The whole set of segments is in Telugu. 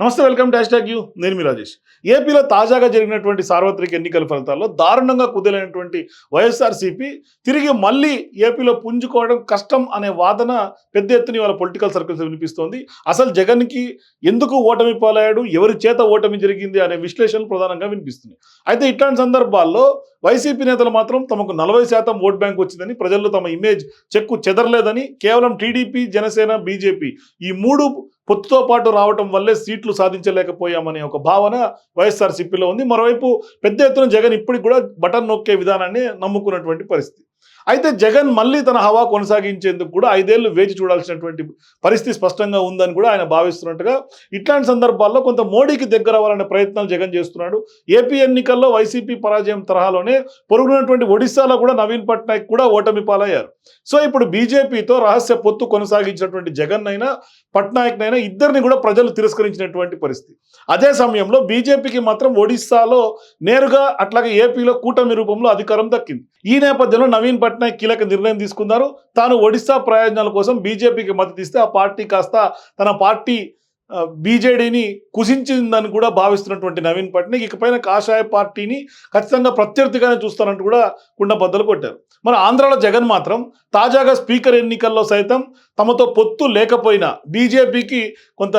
నమస్తే వెల్కమ్ డాష్ ట్యాగ్ యూ. నేను మీ రాజేష్. ఏపీలో తాజాగా జరిగినటువంటి సార్వత్రిక ఎన్నికల ఫలితాల్లో దారుణంగా కుదిలినటువంటి వైఎస్ఆర్సీపీ తిరిగి మళ్ళీ ఏపీలో పుంజుకోవడం కష్టం అనే వాదన పెద్ద ఎత్తున ఇవాళ పొలిటికల్ సర్కిల్స్ వినిపిస్తోంది. అసలు జగన్కి ఎందుకు ఓటమి పాలయ్యాడు ఎవరి చేత ఓటమి జరిగింది అనే విశ్లేషణలు ప్రధానంగా వినిపిస్తున్నాయి. అయితే ఇట్లాంటి సందర్భాల్లో వైసీపీ నేతలు మాత్రం తమకు నలభై శాతం ఓట్ బ్యాంక్ వచ్చిందని ప్రజల్లో తమ ఇమేజ్ చెక్కు చెదరలేదని కేవలం టీడీపీ జనసేన బీజేపీ ఈ మూడు పొత్తుతో పాటు రావటం వల్లే సీట్లు సాధించలేకపోయామనే ఒక భావన వైఎస్ఆర్సీపీలో ఉంది. మరోవైపు పెద్ద ఎత్తున జగన్ ఇప్పటికి కూడా బటన్ నొక్కే విధానాన్ని నమ్ముకున్నటువంటి పరిస్థితి. అయితే జగన్ మళ్ళీ తన హవా కొనసాగించేందుకు కూడా ఐదేళ్ళు వేచి చూడాల్సినటువంటి పరిస్థితి స్పష్టంగా ఉందని కూడా ఆయన భావిస్తున్నట్టుగా ఇట్లాంటి సందర్భాల్లో కొంత మోడీకి దగ్గర అవ్వాలనే ప్రయత్నాలు జగన్ చేస్తున్నాడు. ఏపీ ఎన్నికల్లో వైసీపీ పరాజయం తరహాలోనే పొరుగునటువంటి ఒడిశాలో కూడా నవీన్ పట్నాయక్ కూడా ఓటమి పాలయ్యారు. సో ఇప్పుడు బీజేపీతో రహస్య పొత్తు కొనసాగించినటువంటి జగన్ అయినా పట్నాయక్ అయినా ఇద్దరిని కూడా ప్రజలు తిరస్కరించినటువంటి పరిస్థితి. అదే సమయంలో బీజేపీకి మాత్రం ఒడిశాలో నేరుగా అట్లాగే ఏపీలో కూటమి రూపంలో అధికారం దక్కింది. ఈ నేపథ్యంలో నవీన్ పట్నాయక్ కీలక నిర్ణయం తీసుకున్నారు. తాను ఒడిశా ప్రయోజనాల కోసం బీజేపీకి మద్దతు ఇస్తే ఆ పార్టీ కాస్త తన పార్టీ బీజేడీని కుసించిందని కూడా భావిస్తున్నటువంటి నవీన్ పట్నాయక్ ఇకపైన కాషాయ పార్టీని ఖచ్చితంగా ప్రత్యర్థిగానే చూస్తానంటూ కూడా కుండబద్దలు కొట్టారు. మన ఆంధ్రాలో జగన్ మాత్రం తాజాగా స్పీకర్ ఎన్నికల్లో సైతం తమతో పొత్తు లేకపోయినా బీజేపీకి కొంత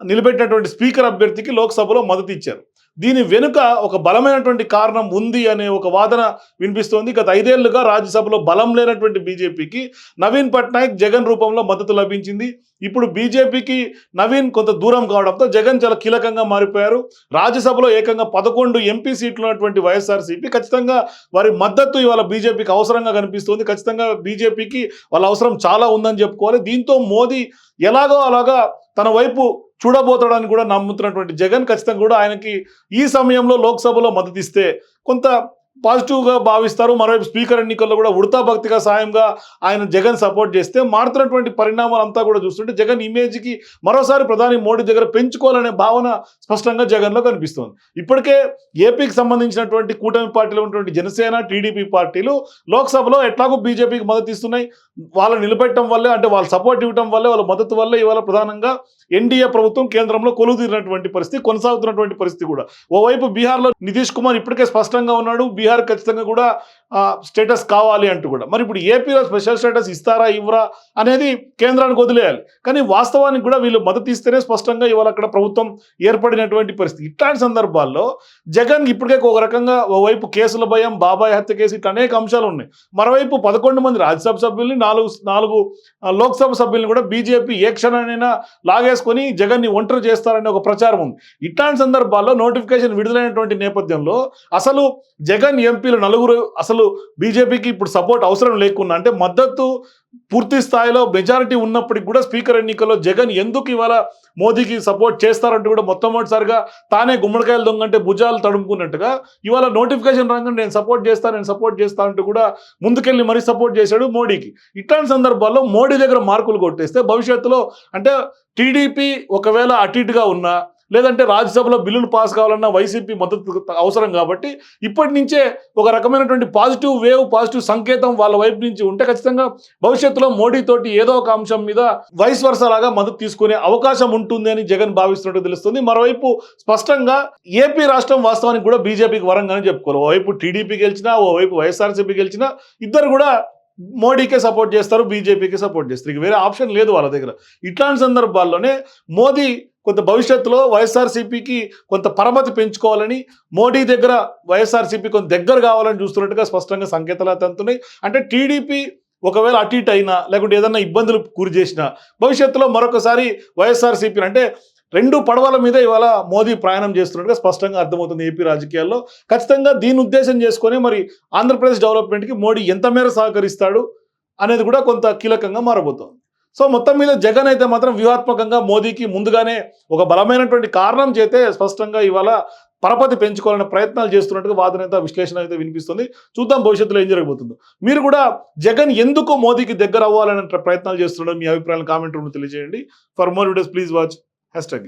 నిలబెట్టినటువంటి స్పీకర్ అభ్యర్థికి లోక్సభలో మద్దతు ఇచ్చారు. దీని వెనుక ఒక బలమైనటువంటి కారణం ఉంది అనే ఒక వాదన వినిపిస్తోంది. గత ఐదేళ్ళుగా రాజ్యసభలో బలం లేనటువంటి బీజేపీకి నవీన్ పట్నాయక్ జగన్ రూపంలో మద్దతు లభించింది. ఇప్పుడు బీజేపీకి నవీన్ కొంత దూరం కావడంతో జగన్ చాలా కీలకంగా మారిపోయారు. రాజ్యసభలో ఏకంగా పదకొండు ఎంపీ సీట్లు ఉన్నటువంటి వైఎస్ఆర్సీపీ ఖచ్చితంగా వారి మద్దతు ఇవాళ బీజేపీకి అవసరంగా కనిపిస్తుంది. ఖచ్చితంగా బీజేపీకి వాళ్ళ అవసరం చాలా ఉందని చెప్పుకోవాలి. దీంతో మోదీ ఎలాగో అలాగా తన వైపు చూడబోతాడని కూడా నమ్ముతున్నటువంటి జగన్ ఖచ్చితంగా కూడా ఆయనకి ఈ సమయంలో లోక్సభలో మద్దతిస్తే కొంత పాజిటివ్గా భావిస్తారు. మరోవైపు స్పీకర్ ఎన్నికల్లో కూడా ఉడతా భక్తిగా సాయంగా ఆయన జగన్ సపోర్ట్ చేస్తే మారుతున్నటువంటి పరిణామాలు అంతా కూడా చూస్తుంటే జగన్ ఇమేజ్కి మరోసారి ప్రధాని మోడీ దగ్గర పెంచుకోవాలనే భావన స్పష్టంగా జగన్లో కనిపిస్తోంది. ఇప్పటికే ఏపీకి సంబంధించినటువంటి కూటమి పార్టీలో ఉన్నటువంటి జనసేన టీడీపీ పార్టీలు లోక్సభలో ఎట్లాగో బీజేపీకి మద్దతు ఇస్తున్నాయి. వాళ్ళు నిలబెట్టడం వల్లే అంటే వాళ్ళు సపోర్ట్ ఇవ్వడం వల్లే వాళ్ళ మద్దతు వల్లే ఇవాళ ప్రధానంగా ఎన్డీఏ ప్రభుత్వం కేంద్రంలో కొలువుదీరినటువంటి పరిస్థితి కొనసాగుతున్నటువంటి పరిస్థితి కూడా. ఓవైపు బీహార్లో నితీష్ కుమార్ ఇప్పటికే స్పష్టంగా ఉన్నాడు. బీహార్ ఖచ్చితంగా కూడా స్టేటస్ కావాలి అంటూ కూడా. మరి ఇప్పుడు ఏపీలో స్పెషల్ స్టేటస్ ఇస్తారా ఇవ్వరా అనేది కేంద్రానికి వదిలేయాలి. కానీ వాస్తవానికి కూడా వీళ్ళు మద్దతు ఇస్తేనే స్పష్టంగా ఇవాళ అక్కడ ప్రభుత్వం ఏర్పడినటువంటి పరిస్థితి. ఇట్లాంటి సందర్భాల్లో జగన్ ఇప్పటికే ఒక రకంగా ఓవైపు కేసుల భయం బాబాయ్ హత్య కేసు ఇట్లా అనేక అంశాలు ఉన్నాయి. మరోవైపు పదకొండు మంది రాజ్యసభ సభ్యుల్ని నాలుగు నాలుగు లోక్సభ సభ్యుల్ని కూడా బీజేపీ ఏ క్షణానైనా లాగేసుకొని జగన్ని ఒంటరి చేస్తారనే ఒక ప్రచారం ఉంది. ఇట్లాంటి సందర్భాల్లో నోటిఫికేషన్ విడుదలైనటువంటి నేపథ్యంలో అసలు జగన్ ఎంపీలు నలుగురు అసలు బీజేపీకి ఇప్పుడు సపోర్ట్ అవసరం లేకుండా అంటే మద్దతు పూర్తి స్థాయిలో మెజారిటీ ఉన్నప్పటికి కూడా స్పీకర్ ఎన్నికల్లో జగన్ ఎందుకు ఇవాళ మోదీకి సపోర్ట్ చేస్తారంటూ కూడా మొట్టమొదటిసారిగా తానే గుమ్మడికాయలు దొంగంటే భుజాలు తడుముకున్నట్టుగా ఇవాళ నోటిఫికేషన్ రాగానే నేను సపోర్ట్ చేస్తాను నేను సపోర్ట్ చేస్తాను అంటూ కూడా ముందుకెళ్ళి మరీ సపోర్ట్ చేశాడు మోడీకి. ఇట్లాంటి సందర్భాల్లో మోడీ దగ్గర మార్కులు కొట్టేస్తే భవిష్యత్తులో అంటే టీడీపీ ఒకవేళ అటు ఇటుగా ఉన్నా లేదంటే రాజ్యసభలో బిల్లులు పాస్ కావాలన్నా వైసీపీ మద్దతు అవసరం కాబట్టి ఇప్పటి నుంచే ఒక రకమైనటువంటి పాజిటివ్ వేవ్ పాజిటివ్ సంకేతం వాళ్ళ వైపు నుంచి ఉంటే ఖచ్చితంగా భవిష్యత్తులో మోడీ తోటి ఏదో ఒక అంశం మీద వైస్ వర్స లాగా మద్దతు తీసుకునే అవకాశం ఉంటుంది అని జగన్ భావిస్తున్నట్టు తెలుస్తుంది. మరోవైపు స్పష్టంగా ఏపీ రాష్ట్రం వాస్తవానికి కూడా బీజేపీకి వరంగానే చెప్పుకోవాలి. ఓవైపు టీడీపీ గెలిచినా ఓవైపు వైఎస్ఆర్సీపీ గెలిచినా ఇద్దరు కూడా మోడీకే సపోర్ట్ చేస్తారు బీజేపీకి సపోర్ట్ చేస్తారు. ఇక వేరే ఆప్షన్ లేదు వాళ్ళ దగ్గర. ఇట్లాంటి సందర్భాల్లోనే మోదీ కొంత భవిష్యత్తులో వైఎస్ఆర్సీపీకి కొంత పరమతి పెంచుకోవాలని మోడీ దగ్గర వైఎస్ఆర్సీపీ కొంత దగ్గర కావాలని చూస్తున్నట్టుగా స్పష్టంగా సంకేతాలు అందుతున్నాయి. అంటే టీడీపీ ఒకవేళ అటు ఇటు అయినా లేకుంటే ఏదైనా ఇబ్బందులు గురి చేసినా భవిష్యత్తులో మరొకసారి వైఎస్ఆర్సీపీ అంటే రెండు పడవల మీద ఇవాళ మోదీ ప్రయాణం చేస్తున్నట్టుగా స్పష్టంగా అర్థమవుతుంది ఏపీ రాజకీయాల్లో. ఖచ్చితంగా దీని ఉద్దేశం చేసుకొని మరి ఆంధ్రప్రదేశ్ డెవలప్మెంట్కి మోడీ ఎంత మేర సహకరిస్తాడు అనేది కూడా కొంత కీలకంగా మారబోతోంది. సో మొత్తం మీద జగన్ అయితే మాత్రం వ్యూహాత్మకంగా మోదీకి ముందుగానే ఒక బలమైనటువంటి కారణం చేతే స్పష్టంగా ఇవాళ పరపతి పెంచుకోవాలనే ప్రయత్నాలు చేస్తున్నట్టుగా వాదనైతే విశ్లేషణ అయితే వినిపిస్తుంది. చూద్దాం భవిష్యత్తులో ఏం జరగబోతుందో. మీరు కూడా జగన్ ఎందుకు మోదీకి దగ్గర అవ్వాలనే ప్రయత్నాలు చేస్తున్నారో మీ అభిప్రాయాలు కామెంట్ రూమ్లో తెలియజేయండి. For more videos please watch hashtag